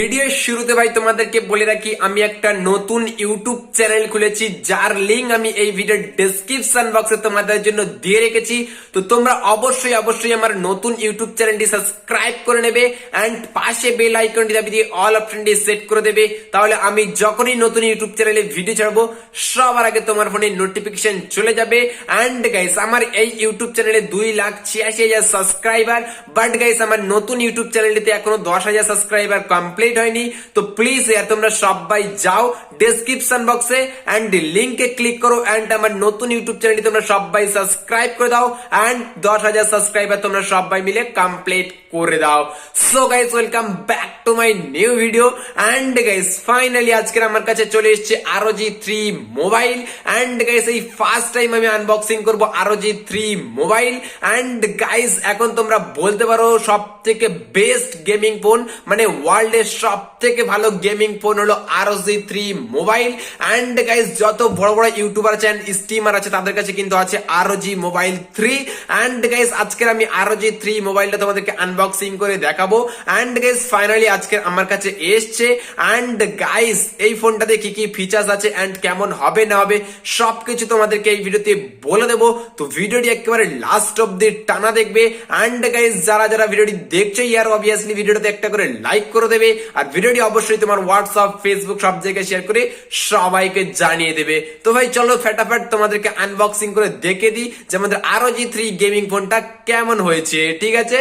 ভিডিওর শুরুতে ভাই তোমাদেরকে বলে রাখি, আমি একটা নতুন ইউটিউব চ্যানেল খুলেছি, যার লিঙ্ক আমি এই ভিডিওর ডেসক্রিপশন বক্সে তোমাদের জন্য দিয়ে রেখেছি। তো তোমরা অবশ্যই অবশ্যই আমার নতুন ইউটিউব চ্যানেলটি সাবস্ক্রাইব করে নেবে অ্যান্ড পাশে বেল আইকনটি দাবি দিয়ে অল অপশনটি সেট করে দেবে। তাহলে আমি যখনই নতুন ইউটিউব চ্যানেলে ভিডিও ছাড়বো, সবার আগে তোমার ফোনে নোটিফিকেশন চলে যাবে। অ্যান্ড গাইস আমার এই ইউটিউব চ্যানেলে দুই লাখ ছিয়াশি হাজার সাবস্ক্রাইবার বাট গাইস আমার নতুন ইউটিউব চ্যানেলটিতে এখনও দশ হাজার সাবস্ক্রাইবার কমপ্লিট হয়নি। তো প্লিজ তোমরা সবাই যাও ডেসক্রিপশন বক্সে অ্যান্ড লিঙ্কে ক্লিক করো অ্যান্ড আমার নতুন ইউটিউব চ্যানেলটি তোমরা সবাই সাবস্ক্রাইব করে দাও অ্যান্ড দশ হাজার সাবস্ক্রাইবার তোমরা সবাই মিলে কমপ্লিট করে দাও। So guys welcome back to my new video and guys finally আজকের আমার কাছে চলে এসেছে R O G three mobile and guys এই ফার্স্ট টাইম আমি আনবক্সিং করব R O G three mobile and guys এখন তোমরা বলতে পারো সব থেকে বেস্ট গেমিং ফোন মানে ওয়ার্ল্ডের সব থেকে ভালো গেমিং ফোন হলো R O G three mobile and guys যত বড় বড় ইউটিউবার আছে অ্যান্ড স্টিমার আছে, তাদের কাছে কিন্তু আছে R O G mobile three and guys আজকের আমি আরও জি থ্রি মোবাইলটা তোমাদেরকে আনবক্সিং করে দেখাবো। অ্যান্ড গাইজ ফাইনালি আজকে আমার কাছে এসছে। অ্যান্ড গাইস এই ফোনটাতে কি কি ফিচার্স আছে অ্যান্ড কেমন হবে, না হবে, সবকিছু তোমাদেরকে এই ভিডিওতে বলে দেবো। তো ভিডিওটি একেবারে লাস্ট অব্দি টানা দেখবে। অ্যান্ড গাইস যারা যারা ভিডিওটি দেখছ ইয়ার অবভিয়াসলি ভিডিওটাতে একটা করে লাইক করে দেবে। আর ভিডিওটি অবশ্যই তোমার হোয়াটসঅ্যাপ ফেসবুক সব জায়গায় শেয়ার করে সবাইকে জানিয়ে দেবে। তো ভাই, চলো ফটাফট তোমাদেরকে আনবক্সিং করে দেখে দিই যে আমাদের আরও জি থ্রি গেমিং ফোনটা কেমন হয়েছে, ঠিক আছে?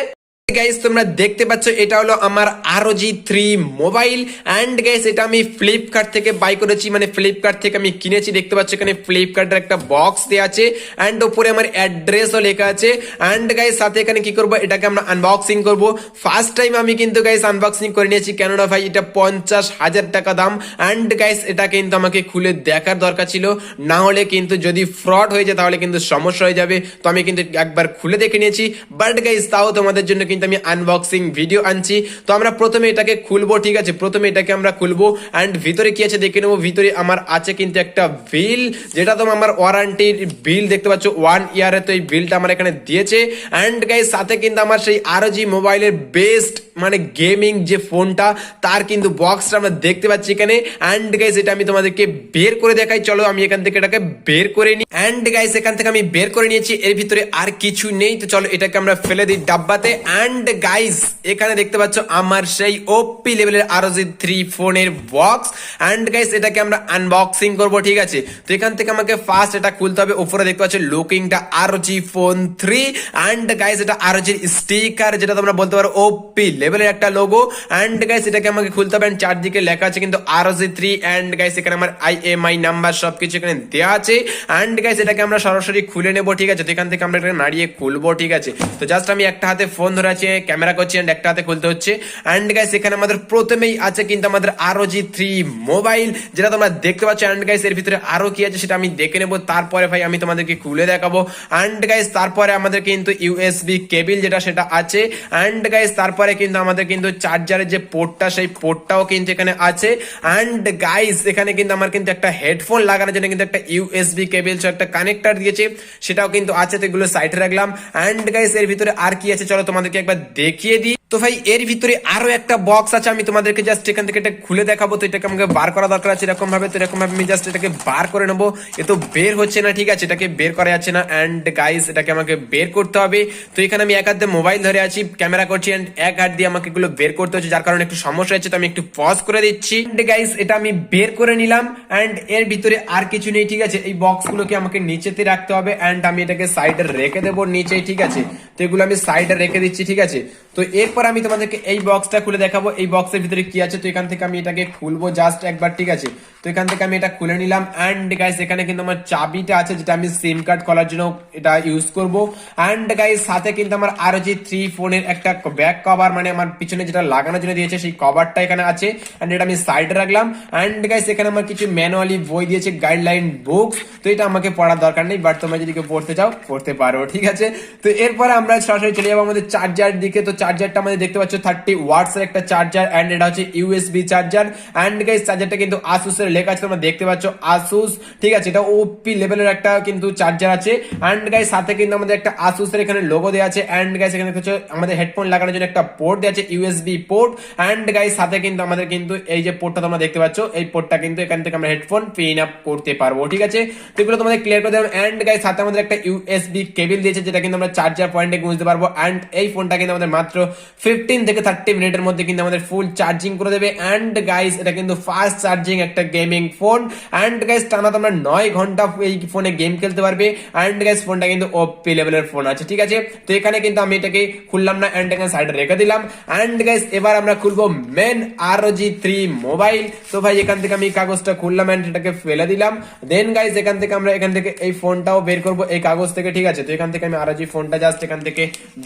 গাইস তোমরা দেখতে পাচ্ছ, এটা হলো আমার R O G three mobile and guys এটা আমি ফ্লিপকার্ট থেকে বাই করেছি। মানে ফ্লিপকার্ট থেকে আমি কিনেছি। দেখতে পাচ্ছ, এখানে ফ্লিপকার্টের একটা বক্স দেওয়া আছে। অ্যান্ড ওপরে আমার অ্যাড্রেসও লেখা আছে। অ্যান্ড গাইস সাথে এখানে কি করব? এটাকে আমরা আনবক্সিং করব। ফার্স্ট টাইম আমি কিন্তু গাইস আনবক্সিং করে নিয়েছি। কেননা ভাই, এটা পঞ্চাশ হাজার টাকা দাম। অ্যান্ড গাইস এটা কিন্তু আমাকে খুলে দেখার দরকার ছিল। না হলে কিন্তু যদি ফ্রড হয়ে যায়, তাহলে কিন্তু সমস্যা হয়ে যাবে। তো আমি কিন্তু একবার খুলে দেখে নিয়েছি। বাট গাইস তাও তোমাদের জন্য কিন্তু আমি আনবক্সিং ভিডিও আনছি। তো আমরা প্রথমে এটাকে খুলবো, ঠিক আছে? প্রথমে এটাকে আমরা খুলবো অ্যান্ড ভিতরে কি আছে দেখে নেব। ভিতরে আমার আছে কিন্তু একটা বিল যেটা তোমার আমার ওয়ারান্টির বিল দেখতে পাচ্ছ ওয়ান ইয়ারে তো এই বিলটা আমার এখানে দিয়েছে। অ্যান্ড গাইস সাথে কিন্তু আমার সেই আরও জি মোবাইলের বেস্ট মানে গেমিং যে ফোনটা তার কিন্তু বক্সটা আমরা দেখতে পাচ্ছি এখানে। অ্যান্ড গাইস এটা আমি তোমাদেরকে বের করে দেখাই। চলো, আমি এখান থেকে এটাকে বের করে নিই। অ্যান্ড গাইস এখান থেকে আমি বের করে নিয়েছি। এর ভিতরে আর কিছু নেই। তো চলো, এটাকে আমরা ফেলে দিই ডাব্বাতে। অ্যান্ড গাইস এখানে দেখতে পাচ্ছ আমার সেই ওপি লেভেলের আর জি থ্রি ফোনের বক্স অ্যান্ড গাইস এটাকে আমরা আনবক্সিং করব, ঠিক আছে? তো এখান থেকে আমাকে ফার্স্ট এটা খুলতে হবে। উপরে দেখতে পাচ্ছ লুকিংটা R G phone three and guys এটা আর জির স্টিকার যেটা তোমরা বলতে পারো ওপি লেভেলের একটা লোগো অ্যান্ড গাইস এটাকে আমাকে খুলতে হবে। চারদিকে লেখা আছে কিন্তু R G three and guys এখানে আমার আই এম আই নাম্বার সবকিছু এখানে দেওয়া আছে। অ্যান্ড গাইস এটাকে আমরা সরাসরি খুলে নেব, ঠিক আছে? তো এখান থেকে আমরা এটাকে নাড়িয়ে খুলবো, ঠিক আছে? তো জাস্ট আমি একটা হাতে ফোন ধরে আছে, ক্যামেরা করছি অ্যান্ড একটা হাতে খুলতে হচ্ছে। অ্যান্ড গাইস এখানে আমাদের প্রথমেই আছে কিন্তু আমাদের আর জি থ্রি মোবাইল যেটা তোমরা দেখতে পাচ্ছ। অ্যান্ড গাইস এর ভিতরে আরও কি আছে সেটা আমি দেখে নেব। তারপরে ভাই আমি তোমাদেরকে খুলে দেখাবো। অ্যান্ড গাইস তারপরে আমাদের কিন্তু ইউএসবি কেবিল যেটা সেটা আছে। অ্যান্ড গাইস তারপরে কিন্তু আমাদের কিন্তু চার্জারের যে পোর্টটা সেই পোর্টটাও কিন্তু এখানে আছে। অ্যান্ড গাইস এখানে কিন্তু আমার কিন্তু একটা হেডফোন লাগানোর জন্য কিন্তু একটা ইউএসবি কেবিল একটা কানেক্টর দিয়েছে। সেটাও কিন্তু আছে, তো এগুলো সাইডে রাখলাম। অ্যান্ড গাইস এর ভিতরে আর কি আছে? চলো তোমাদেরকে একবার দেখিয়ে দিই। তো ভাই, এর ভিতরে আরও একটা বক্স আছে, আমি তোমাদেরকে জাস্ট এখান থেকে এটা খুলে দেখাবো। তো এটাকে আমাকে বার করা দরকার আছে এরকম ভাবে তো এরকম ভাবে আমি জাস্ট এটাকে বার করে নেব। এ তো বের হচ্ছে না, ঠিক আছে, এটাকে বের করা যাচ্ছে না। অ্যান্ড গাইস এটাকে আমাকে বের করতে হবে। তো এখানে আমি এক হাতে মোবাইল ধরে আছি ক্যামেরা করছি অ্যান্ড এক হাত দিয়ে আমাকে এগুলো বের করতে হচ্ছে, যার কারণে একটু সমস্যা হচ্ছে, তো আমি একটু পজ করে দিচ্ছি। গাইস এটা আমি বের করে নিলাম অ্যান্ড এর ভিতরে আর কিছু নেই, ঠিক আছে। এই বক্সগুলোকে আমাকে নিচেতে রাখতে হবে অ্যান্ড আমি এটাকে সাইডে রেখে দেবো নিচে ঠিক আছে। তো এগুলো আমি সাইডে রেখে দিচ্ছি, ঠিক আছে? তো এরপর আমি তোমাদেরকে এই বক্সটা খুলে দেখাবো। এই বক্সের ভিতরে কি আছে? তো এখান থেকে আমি এটাকে খুলবো জাস্ট একবার, ঠিক আছে? তো এখান থেকে আমি এটা খুলে নিলাম। অ্যান্ড গাইস এখানে কিন্তু আমার চাবিটা আছে, যেটা আমি সিম কার্ড খোলার জন্য এটা ইউজ করব। অ্যান্ড গাইস সাথে কিন্তু আমার আর জি থ্রি ফোনের একটা ব্যাক কভার মানে আমার পিছনে যেটা লাগানোর জন্য দিয়েছে, সেই কভারটা এখানে আছে। অ্যান্ড এটা আমি সাইডে রাখলাম। অ্যান্ড গাইস এখানে আমার কিছু ম্যানুয়ালি বই দিয়েছে গাইডলাইন বুকস তো এটা আমাকে পড়ার দরকার নেই বাট তোমরা যদি কেউ পড়তে চাও, পড়তে পারো, ঠিক আছে? তো এরপরে আমরা সরাসরি চলে যাব আমাদের চার্জার দিকে। তো চার্জারটা আমাদের দেখতে পাচ্ছ থার্টি ওয়াটস এর একটা চার্জার এন্ড এটা হচ্ছে ইউএসবি চার্জার এন্ড গাইস চার্জারটা কিন্তু আসুস এর লেখা আছে, তোমরা দেখতে পাচ্ছ আসুস ঠিক আছে, এটা ওপি লেভেলের একটা কিন্তু চার্জার আছে। এন্ড গাইস সাথে কিন্তু আমাদের একটা আসুস এর এখানে লোগো দেওয়া আছে। এন্ড গাইস এখানে হচ্ছে আমাদের হেডফোন লাগানোর জন্য একটা পোর্ট দেওয়া আছে ইউএসবি পোর্ট অ্যান্ড গাইস সাথে কিন্তু আমাদের কিন্তু এই যে পোর্টটা তোমরা দেখতে পাচ্ছ, এই পোর্টটা কিন্তু এখান থেকে আমরা হেডফোন পিন আপ করতে পারব, ঠিক আছে? তো এগুলো তোমাদের ক্লিয়ার করে দেবো। অ্যান্ড গাইস সাথে আমাদের একটা ইউএসবি কেবল দিয়েছে, যেটা কিন্তু আমরা চার্জার পয়েন্টে গুঁজতে পারব এন্ড এই ফোনটা কিন্তু আমাদের মাত্র ফিফটিন থেকে থার্টি মিনিটের মধ্যে কিন্তু আমাদের ফুল চার্জিং করে দেবে এন্ড গাইস এটা কিন্তু ফাস্ট চার্জিং একটা গেমিং ফোন এন্ড গাইস টানা তোমরা নয় ঘণ্টা এই ফোনে গেম খেলতে পারবে এন্ড গাইস ফোনটা কিন্তু ওপি লেভেলের ফোন আছে, ঠিক আছে? তো এখানে কিন্তু আমি এটাকে খুললাম না এন্ড এখানে সাইডে রেখে দিলাম এন্ড গাইস এবার আমরা খুলবো main R G three mobile তো ভাই, এখান থেকে আমি কাগজটা খুললাম এন্ড এটাকে ফেলে দিলাম। দেন গাইস এখান থেকে আমরা এখান থেকে এই ফোনটাও বের করব এই কাগজ থেকে, ঠিক আছে? তো এখান থেকে আমি আর জি ফোনটা জাস্ট এখান থেকে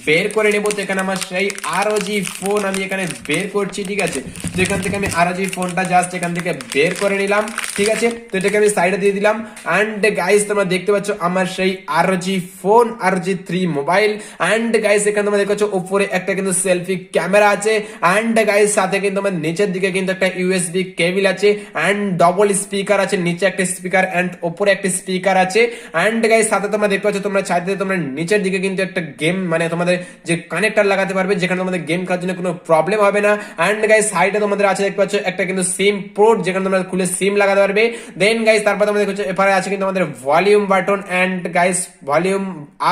বের করে নেব, তো এখানে আমার সেই আর জি ফোন আমি এখানে বের করছি, ঠিক আছে? তো এখান থেকে আমি আর জি ফোনটা জাস্ট এখান থেকে বের করে নিলাম, ঠিক আছে? তো এটাকে আমি সাইডে দিয়ে দিলাম এন্ড গাইস তোমরা দেখতে পাচ্ছ আমার সেই R G phone R G three mobile and guys এখানে তোমরা দেখতে পাচ্ছ উপরে একটা কিন্তু সেলফি ক্যামেরা আছে এন্ড গাইস সাথে কিন্তু আমার নিচের দিকে কিন্তু একটা ইউএসবি কেবল আছে এন্ড ডবল স্পিকার আছে, নিচে একটা স্পিকার এন্ড উপরে একটা স্পিকার আছে এন্ড গাইস সাথে তোমরা দেখতে পাচ্ছ তোমরা চাইতে তোমরা নিচের দিকে কিন্তু একটা গেম মানে তোমাদের যে কানেক্টর লাগাতে পারবে, যেখানে তোমাদের গেম খেলার জন্য কোনো প্রবলেম হবে না। এন্ড গাইস সাইডে তোমাদের আছে, দেখতে পাচ্ছ, একটা কিন্তু সিম পোর্ট যেখানে তোমরা খুলে সিম লাগাতে পারবে। দেন গাইস তারপর তোমরা দেখতে এপারে আছে কিন্তু আমাদের volume button and guys volume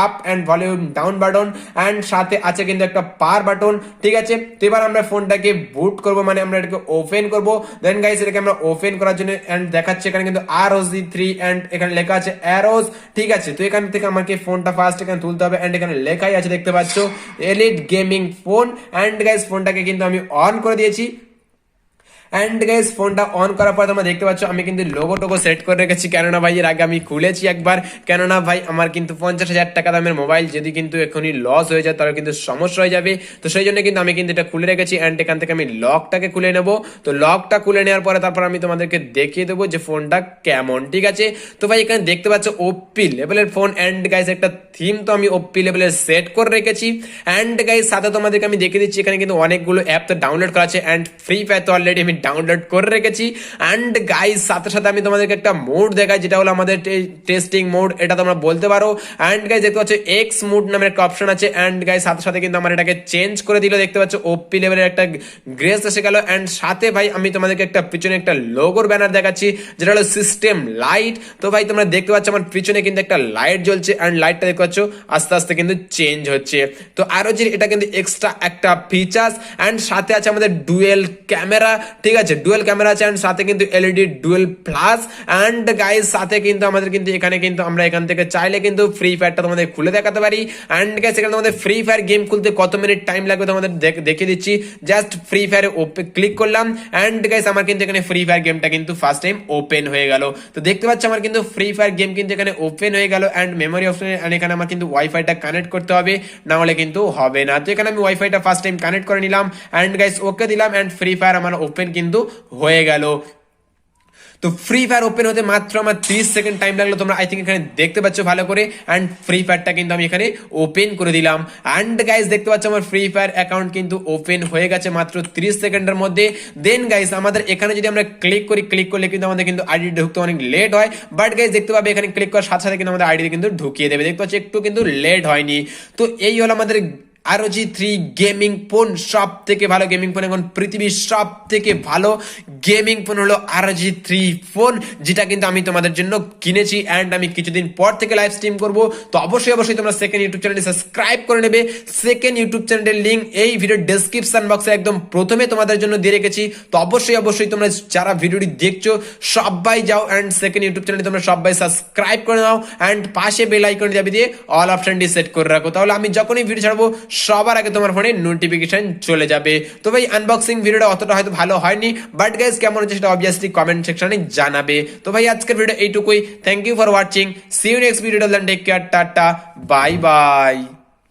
up and volume down button and সাথে আছে কিন্তু একটা পার বাটন ঠিক আছে? তো এবার আমরা ফোনটাকে বুট করব মানে আমরা এটাকে ওপেন করব। দেন গাইস এটাকে আমরা ওপেন করার জন্য এন্ড দেখাচ্ছে, এখানে কিন্তু আর ও জি থ্রি এন্ড এখানে লেখা আছে অ্যারোজ ঠিক আছে? তো এখান থেকে আমাকে ফোনটা ফার্স্ট এখানে তুলতে হবে এন্ড এখানে আছে দেখতে পাচ্ছ? Elite gaming phone and guys ফোনটাকে কিন্তু আমি অন করে দিয়েছি। অ্যান্ড গাইস ফোনটা অন করার পর তোমরা দেখতে পাচ্ছ, আমি কিন্তু লোগো টোগো সেট করে রেখেছি। কেননা ভাই, এর আগে আমি খুলেছি একবার। কেননা ভাই, আমার কিন্তু পঞ্চাশ হাজার টাকা দামের মোবাইল যদি কিন্তু এখনই লস হয়ে যায়, তাহলে কিন্তু সমস্যা হয়ে যাবে। তো সেই জন্য কিন্তু আমি কিন্তু এটা খুলে রেখেছি অ্যান্ড এখান থেকে আমি লকটাকে খুলে নেব। তো লকটা খুলে নেওয়ার পরে তারপর আমি তোমাদেরকে দেখিয়ে দেবো যে ফোনটা কেমন, ঠিক আছে? তো ভাই, এখানে দেখতে পাচ্ছ ওপি লেভেলের ফোন অ্যান্ড গাইস একটা থিম তো আমি ওপি লেভেলের সেট করে রেখেছি। অ্যান্ড গাইস সাথে তোমাদেরকে আমি দেখিয়ে দিচ্ছি, এখানে কিন্তু অনেকগুলো অ্যাপ তো ডাউনলোড করা আছে। অ্যান্ড ফ্রি ফায়ার তো অলরেডি আমি ডাউনলোড করে রেখেছি। অ্যান্ড গাইস সাথে সাথে আমি তোমাদেরকে একটা মোড দেখাই, যেটা হলো আমাদের টেস্টিং মোড এটা তোমরা বলতে পারো। অ্যান্ড গাইস দেখতে পাচ্ছ এক্স মোড নামের একটা অপশন আছে। অ্যান্ড গাইস সাথে সাথে কিন্তু আমার এটাকে চেঞ্জ করে দিল। দেখতে পাচ্ছ ওপি লেভেলের একটা গ্রেস এসে গেল। অ্যান্ড সাথে ভাই, আমি তোমাদেরকে একটা পিছনে একটা লোগোর ব্যানার দেখাচ্ছি, যেটা হলো সিস্টেম লাইট তো ভাই, তোমরা দেখতে পাচ্ছ, আমার পিছনে কিন্তু একটা লাইট জ্বলছে। অ্যান্ড লাইটটা দেখতে পাচ্ছ, আস্তে আস্তে কিন্তু চেঞ্জ হচ্ছে। তো আরও যে, এটা কিন্তু এক্সট্রা একটা ফিচার্স অ্যান্ড সাথে আছে আমাদের ডুয়েল ক্যামেরা ঠিক আছে ডুয়েল ক্যামেরা আছে অ্যান্ড সাথে কিন্তু LED dual plus and guys সাথে কিন্তু আমাদের কিন্তু এখানে কিন্তু আমরা এখান থেকে চাইলে কিন্তু ফ্রি ফায়ারটা তোমাদের খুলে দেখাতে পারি। অ্যান্ড গাইস এখানে তোমাদের ফ্রি ফায়ার গেম খুলতে কত মিনিট টাইম লাগবে তোমাদের দেখ- দেখিয়ে দিচ্ছি। জাস্ট ফ্রি ফায়ারে ক্লিক করলাম। অ্যান্ড গাইস আমার কিন্তু এখানে ফ্রি ফায়ার গেমটা কিন্তু ফার্স্ট টাইম ওপেন হয়ে গেল। তো দেখতে পাচ্ছ আমার কিন্তু ফ্রি ফায়ার গেম কিন্তু এখানে ওপেন হয়ে গেল। অ্যান্ড মেমোরি অপশন এখানে আমার কিন্তু ওয়াইফাইটা কানেক্ট করতে হবে। না হলে কিন্তু হবে না। তো এখানে আমি ওয়াইফাইটা ফার্স্ট টাইম কানেক্ট করে নিলাম। অ্যান্ড গাইস ওকে দিলাম। অ্যান্ড ফ্রি ফায়ার আমার ওপেন কিন্তু হয়ে গেল। তো ফ্রি ফায়ার ওপেন হতে মাত্র আমার তিরিশ সেকেন্ড টাইম লাগল, তোমরা আই থিঙ্ক এখানে দেখতে পাচ্ছ ভালো করে। অ্যান্ড ফ্রি ফায়ারটা কিন্তু আমি এখানে ওপেন করে দিলাম। অ্যান্ড গাইস দেখতে পাচ্ছ আমার ফ্রি ফায়ার অ্যাকাউন্ট কিন্তু ওপেন হয়ে গেছে মাত্র তিরিশ সেকেন্ডের মধ্যে। দেন গাইস আমাদের এখানে যদি আমরা ক্লিক করি ক্লিক করলে কিন্তু আমাদের কিন্তু আইডি ঢুকতে অনেক লেট হয়। বাট গাইস দেখতে পাবে এখানে ক্লিক করার সাথে সাথে কিন্তু আমাদের আইডি কিন্তু ঢুকিয়ে দেবে। দেখতে পাচ্ছি একটু কিন্তু লেট হয়নি। তো এই হলো আমাদের আরজি থ্রি গেমিং ফোন সব থেকে ভালো গেমিং ফোন এখন পৃথিবীর সব থেকে ভালো গেমিং ফোন হলো আরজি থ্রি ফোন যেটা কিন্তু আমি তোমাদের জন্য কিনেছি অ্যান্ড আমি কিছুদিন পর থেকে লাইভ স্ট্রিম করব। তো অবশ্যই অবশ্যই তোমরা সেকেন্ড ইউটিউব চ্যানেলটি সাবস্ক্রাইব করে নেবে। সেকেন্ড ইউটিউব চ্যানেলের লিঙ্ক এই ভিডিও ডেসক্রিপশন বক্সে একদম প্রথমে তোমাদের জন্য দিয়ে রেখেছি। তো অবশ্যই অবশ্যই তোমরা যারা ভিডিওটি দেখছ, সবাই যাও অ্যান্ড সেকেন্ড ইউটিউব চ্যানেলে তোমরা সবাই সাবস্ক্রাইব করে নাও অ্যান্ড পাশে বেল আইকন যাবে দিয়ে অল অপশনটি সেট করে রাখো। তাহলে আমি যখনই ভিডিও ছাড়বো সবার আগে তোমার ফোনে নোটিফিকেশন চলে যাবে। তো ভাই আনবক্সিং ভিডিওটা অতটা হয়তো ভালো হয়নি বাট গাইজ কেমন হচ্ছে সেটা অবভিয়াসলি কমেন্ট সেকশনে জানাবে। তো ভাই, আজকের ভিডিও এইটুকুই। Thank you for watching see you next video take care tata bye bye